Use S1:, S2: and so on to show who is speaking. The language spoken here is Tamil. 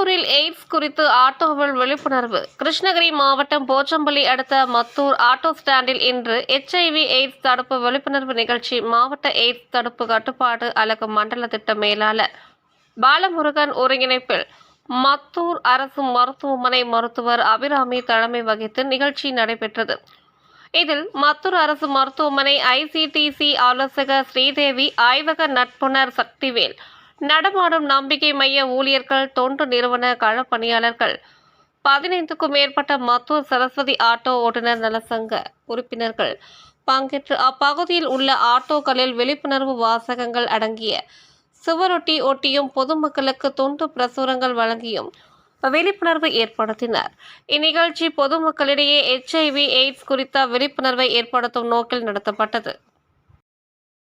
S1: மத்தூரில் எய்ட்ஸ் குறித்து ஆட்டோவில் விழிப்புணர்வு. கிருஷ்ணகிரி மாவட்டம் போச்சம்பள்ளி அடுத்த மத்தூர் ஆட்டோ ஸ்டாண்டில் இன்று எச்ஐவி எய்ட்ஸ் தடுப்பு விழிப்புணர்வு நிகழ்ச்சி மாவட்ட எய்ட்ஸ் தடுப்பு கட்டுப்பாடு அலகு மண்டல திட்ட மேலாளர் பாலமுருகன் ஒருங்கிணைப்பில் மத்தூர் அரசு மருத்துவமனை மருத்துவர் அபிராமி தலைமை வகித்து நிகழ்ச்சி நடைபெற்றது. இதில் மத்தூர் அரசு மருத்துவமனை ஐசிடிசி ஆலோசகர் ஸ்ரீதேவி ஆய்வக நட்புணர் சக்திவேல் நடமாடும் நம்பிக்கை மைய ஊழியர்கள் தொண்டு நிறுவன களப்பணியாளர்கள் பதினைந்துக்கும் மேற்பட்ட மத்தூர் சரஸ்வதி ஆட்டோ ஓட்டுநர் நலசங்க உறுப்பினர்கள் பங்கேற்று அப்பகுதியில் உள்ள ஆட்டோக்களில் விழிப்புணர்வு வாசகங்கள் அடங்கிய சுவரொட்டி ஒட்டியும் பொதுமக்களுக்கு தொண்டு பிரசுரங்கள் வழங்கியும் விழிப்புணர்வு ஏற்படுத்தினர். இந்நிகழ்ச்சி பொதுமக்களிடையே எச்ஐவி எய்ட்ஸ் குறித்த விழிப்புணர்வை ஏற்படுத்தும் நோக்கில் நடத்தப்பட்டது.